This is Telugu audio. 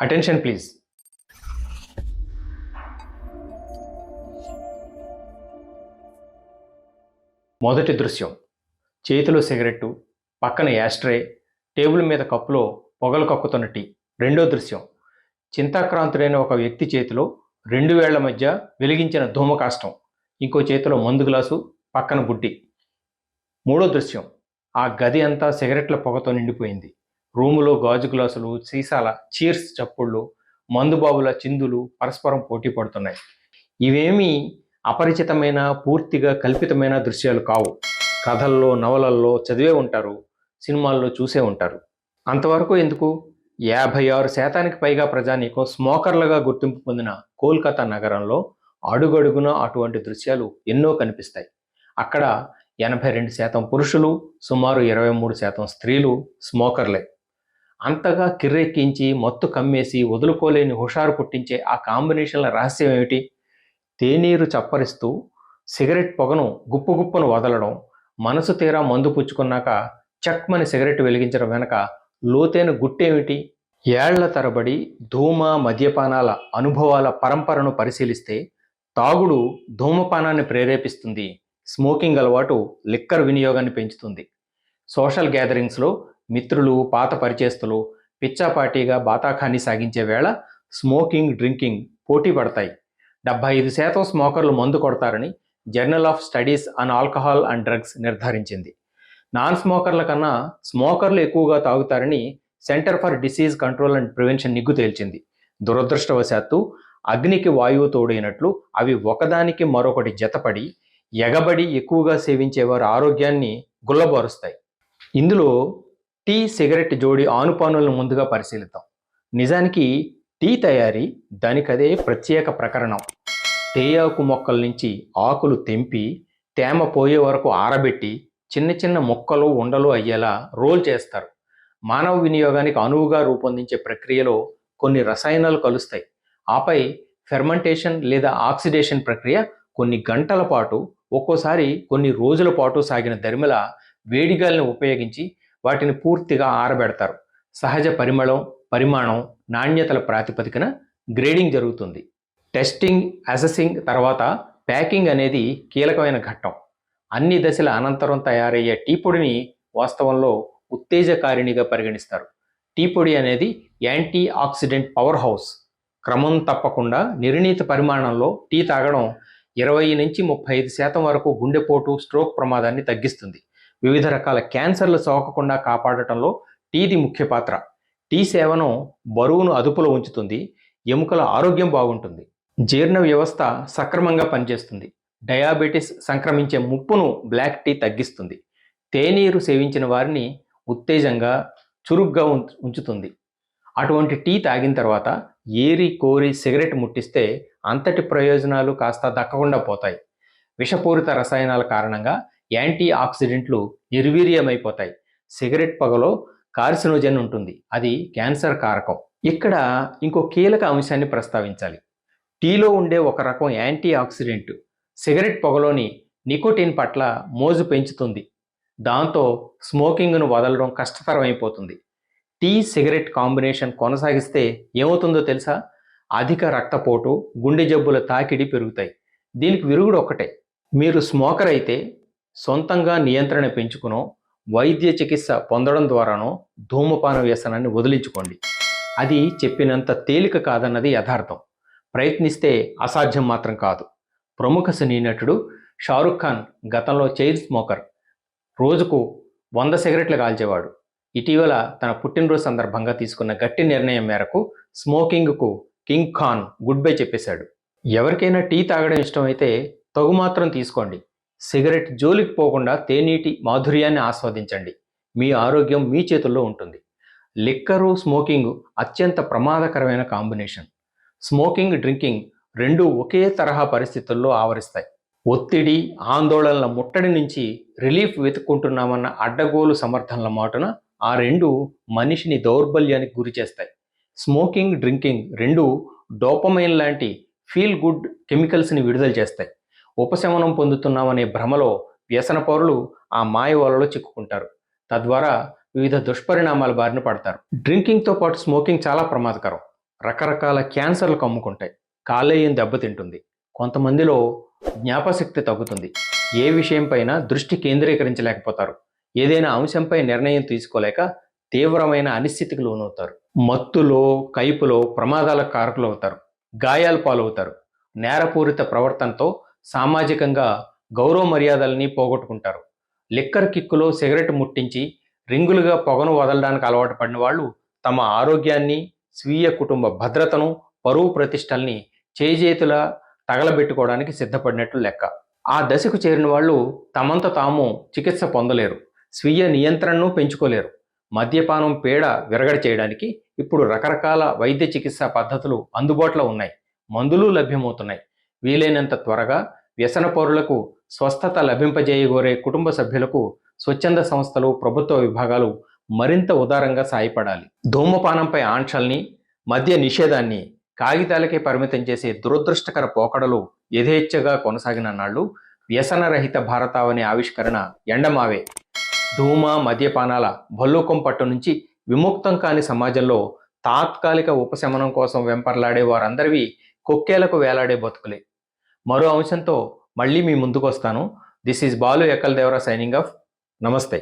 అటెన్షన్ ప్లీజ్ మొదటి దృశ్యం. చేతిలో సిగరెట్టు పక్కన యాస్ట్రే టేబుల్ మీద కప్పులో పొగలు కక్కుతున్న టీ. రెండో దృశ్యం. చింతాక్రాంతుడైన ఒక వ్యక్తి చేతిలో రెండు వేళ్ళ మధ్య వెలిగించిన ధూమకాష్టం. ఇంకో చేతిలో మందు గ్లాసు పక్కన బుడ్డి. మూడో దృశ్యం. ఆ గది అంతా సిగరెట్ల పొగతో నిండిపోయింది. రూములో గాజు గ్లాసులు సీసాల చీర్స్ చప్పుళ్ళు మందుబాబుల చిందులు పరస్పరం పోటీ పడుతున్నాయి. ఇవేమీ అపరిచితమైన పూర్తిగా కల్పితమైన దృశ్యాలు కావు. కథల్లో నవలల్లో చదివే ఉంటారు సినిమాల్లో చూసే ఉంటారు. అంతవరకు ఎందుకు? యాభై ఆరు శాతానికి పైగా ప్రజానీకం స్మోకర్లుగా గుర్తింపు పొందిన కోల్కతా నగరంలో అడుగడుగున అటువంటి దృశ్యాలు ఎన్నో కనిపిస్తాయి. అక్కడ ఎనభై రెండు శాతం పురుషులు సుమారు ఇరవై మూడు శాతం స్త్రీలు స్మోకర్లే. అంతగా కిర్రెక్కించి మత్తు కమ్మేసి వదులుకోలేని హుషారు పుట్టించే ఆ కాంబినేషన్ల రహస్యం ఏమిటి? తేనీరు చప్పరిస్తూ సిగరెట్ పొగను గుప్పు గుప్పును వదలడం మనసు తీరా మందు పుచ్చుకున్నాక చక్మని సిగరెట్ వెలిగించడం వెనక లోతైన గుట్టేమిటి? ఏళ్ళ తరబడి ధూమ మద్యపానాల అనుభవాల పరంపరను పరిశీలిస్తే తాగుడు ధూమపానాన్ని ప్రేరేపిస్తుంది స్మోకింగ్ అలవాటు లిక్కర్ వినియోగాన్ని పెంచుతుంది. సోషల్ గ్యాదరింగ్స్లో మిత్రులు పాత పరిచేస్తులు పిచ్చాపాటీగా బాతాఖాన్ని సాగించే వేళ స్మోకింగ్ డ్రింకింగ్ పోటీ పడతాయి. డెబ్బై ఐదు శాతం స్మోకర్లు మందు కొడతారని journal of studies on alcohol and drugs నిర్ధారించింది. Non స్మోకర్ల కన్నా స్మోకర్లు ఎక్కువగా తాగుతారని centre for disease control and prevention నిగ్గు తేల్చింది. దురదృష్టవశాత్తు అగ్నికి వాయువు తోడైనట్లు అవి ఒకదానికి మరొకటి జతపడి ఎగబడి ఎక్కువగా సేవించేవారు ఆరోగ్యాన్ని గుల్లబారుస్తాయి. ఇందులో టీ సిగరెట్ జోడి ఆనుపానులను ముందుగా పరిశీలిద్దాం. నిజానికి టీ తయారీ దానికదే ప్రత్యేక ప్రకరణం. తేయాకు మొక్కల నుంచి ఆకులు తెంపి తేమ పోయే వరకు ఆరబెట్టి చిన్న చిన్న మొక్కలు ఉండలు అయ్యేలా రోల్ చేస్తారు. మానవ వినియోగానికి అనువుగా రూపొందించే ప్రక్రియలో కొన్ని రసాయనాలు కలుస్తాయి. ఆపై ఫెర్మెంటేషన్ లేదా ఆక్సిడేషన్ ప్రక్రియ కొన్ని గంటల పాటు ఒక్కోసారి కొన్ని రోజుల పాటు సాగిన దరిమిల వేడిగాలిని ఉపయోగించి వాటిని పూర్తిగా ఆరబెడతారు. సహజ పరిమళం పరిమాణం నాణ్యతల ప్రాతిపదికన గ్రేడింగ్ జరుగుతుంది. టెస్టింగ్ అసెసింగ్ తర్వాత ప్యాకింగ్ అనేది కీలకమైన ఘట్టం. అన్ని దశల అనంతరం తయారయ్యే టీ పొడిని వాస్తవంలో ఉత్తేజకారిణిగా పరిగణిస్తారు. టీ పొడి అనేది యాంటీ ఆక్సిడెంట్ పవర్ హౌస్. క్రమం తప్పకుండా నిర్ణీత పరిమాణంలో టీ తాగడం ఇరవై నుంచి ముప్పై ఐదు శాతం వరకు గుండెపోటు స్ట్రోక్ ప్రమాదాన్ని తగ్గిస్తుంది. వివిధ రకాల క్యాన్సర్లు సోకకుండా కాపాడటంలో టీది ముఖ్య పాత్ర. టీ సేవనం బరువును అదుపులో ఉంచుతుంది ఎముకల ఆరోగ్యం బాగుంటుంది జీర్ణ వ్యవస్థ సక్రమంగా పనిచేస్తుంది డయాబెటిస్ సంక్రమించే ముప్పును బ్లాక్ టీ తగ్గిస్తుంది తేనీరు సేవించిన వారిని ఉత్తేజంగా చురుగ్గా ఉంచుతుంది. అటువంటి టీ తాగిన తర్వాత ఏరి కోరి సిగరెట్ ముట్టిస్తే అంతటి ప్రయోజనాలు కాస్త దక్కకుండా పోతాయి. విషపూరిత రసాయనాల కారణంగా యాంటీ ఆక్సిడెంట్లు నిర్వీర్యమైపోతాయి. సిగరెట్ పొగలో కార్సినోజన్ ఉంటుంది. అది క్యాన్సర్ కారకం. ఇక్కడ ఇంకో కీలక అంశాన్ని ప్రస్తావించాలి. టీలో ఉండే ఒక రకం యాంటీ ఆక్సిడెంట్ సిగరెట్ పొగలోని నికోటిన్ పట్ల మోజు పెంచుతుంది. దాంతో స్మోకింగ్ను వదలడం కష్టతరమైపోతుంది. టీ సిగరెట్ కాంబినేషన్ కొనసాగిస్తే ఏమవుతుందో తెలుసా? అధిక రక్తపోటు గుండె జబ్బుల తాకిడి పెరుగుతాయి. దీనికి విరుగుడు ఒక్కటే. మీరు స్మోకర్ అయితే సొంతంగా నియంత్రణ పెంచుకునో వైద్య చికిత్స పొందడం ద్వారానో ధూమపాన వ్యసనాన్ని వదిలించుకోండి. అది చెప్పినంత తేలిక కాదన్నది యథార్థం. ప్రయత్నిస్తే అసాధ్యం మాత్రం కాదు. ప్రముఖ సినీ నటుడు షారుఖ్ ఖాన్ గతంలో చైర్ స్మోకర్. రోజుకు వంద సిగరెట్లు కాల్చేవాడు. ఇటీవల తన పుట్టినరోజు సందర్భంగా తీసుకున్న గట్టి నిర్ణయం మేరకు స్మోకింగ్కు కింగ్ ఖాన్ గుడ్ బై చెప్పేశాడు. ఎవరికైనా టీ తాగడం ఇష్టమైతే తగు మాత్రం తీసుకోండి. సిగరెట్ జోలికి పోకుండా తేనీటి మాధుర్యాన్ని ఆస్వాదించండి. మీ ఆరోగ్యం మీ చేతుల్లో ఉంటుంది. లిక్కరు స్మోకింగ్ అత్యంత ప్రమాదకరమైన కాంబినేషన్. స్మోకింగ్ డ్రింకింగ్ రెండు ఒకే తరహా పరిస్థితుల్లో ఆవరిస్తాయి. ఒత్తిడి ఆందోళనల ముట్టడి నుంచి రిలీఫ్ వెతుక్కుంటున్నామన్న అడ్డగోలు సమర్థనల మాటున ఆ రెండు మనిషిని దౌర్బల్యానికి గురి చేస్తాయి. స్మోకింగ్ డ్రింకింగ్ రెండు డోపమైన్ లాంటి ఫీల్ గుడ్ కెమికల్స్ని విడుదల చేస్తాయి. ఉపశమనం పొందుతున్నామనే భ్రమలో వ్యసన పౌరులు ఆ మాయ వలలో చిక్కుకుంటారు. తద్వారా వివిధ దుష్పరిణామాల బారిన పడతారు. డ్రింకింగ్తో పాటు స్మోకింగ్ చాలా ప్రమాదకరం. రకరకాల క్యాన్సర్లు కమ్ముకుంటాయి. కాలేయం దెబ్బతింటుంది. కొంతమందిలో జ్ఞాపశక్తి తగ్గుతుంది. ఏ విషయంపైన దృష్టి కేంద్రీకరించలేకపోతారు. ఏదైనా అంశంపై నిర్ణయం తీసుకోలేక తీవ్రమైన అనిశ్చితికి లోనవుతారు. మత్తులో కైపులో ప్రమాదాల కారకులు అవుతారు గాయాల పాలవుతారు. నేరపూరిత ప్రవర్తనతో సామాజికంగా గౌరవ మర్యాదల్ని పోగొట్టుకుంటారు. లిక్కర్ కిక్కులో సిగరెట్ ముట్టించి రింగులుగా పొగను వదలడానికి అలవాటు పడిన వాళ్ళు తమ ఆరోగ్యాన్ని స్వీయ కుటుంబ భద్రతను పరువు ప్రతిష్టల్ని చేజేతుల తగలబెట్టుకోవడానికి సిద్ధపడినట్లు లెక్క. ఆ దశకు చేరిన వాళ్ళు తమంత తాము చికిత్స పొందలేరు స్వీయ నియంత్రణను పెంచుకోలేరు. మద్యపానం పీడ విరగడ చేయడానికి ఇప్పుడు రకరకాల వైద్య చికిత్సా పద్ధతులు అందుబాటులో ఉన్నాయి. మందులు లభ్యమవుతున్నాయి. వీలైనంత త్వరగా వ్యసన పౌరులకు స్వస్థత లభింపజేయగోరే కుటుంబ సభ్యులకు స్వచ్ఛంద సంస్థలు ప్రభుత్వ విభాగాలు మరింత ఉదారంగా సాయపడాలి. ధూమపానంపై ఆంక్షల్ని మద్య నిషేధాన్ని కాగితాలకే పరిమితం చేసే దురదృష్టకర పోకడలు యథేచ్ఛగా కొనసాగిన నాళ్ళు వ్యసనరహిత భారతావని ఆవిష్కరణ ఎండమావే. ధూమ మద్యపానాల భల్లూకం పట్టు నుంచి విముక్తం కాని సమాజంలో తాత్కాలిక ఉపశమనం కోసం వెంపర్లాడే వారందరివి కొక్కేలకు వేలాడే బతుకులే. మరో అంశంతో మళ్ళీ మీ ముందుకు వస్తాను this is Balu Ekkal Devara signing off నమస్తే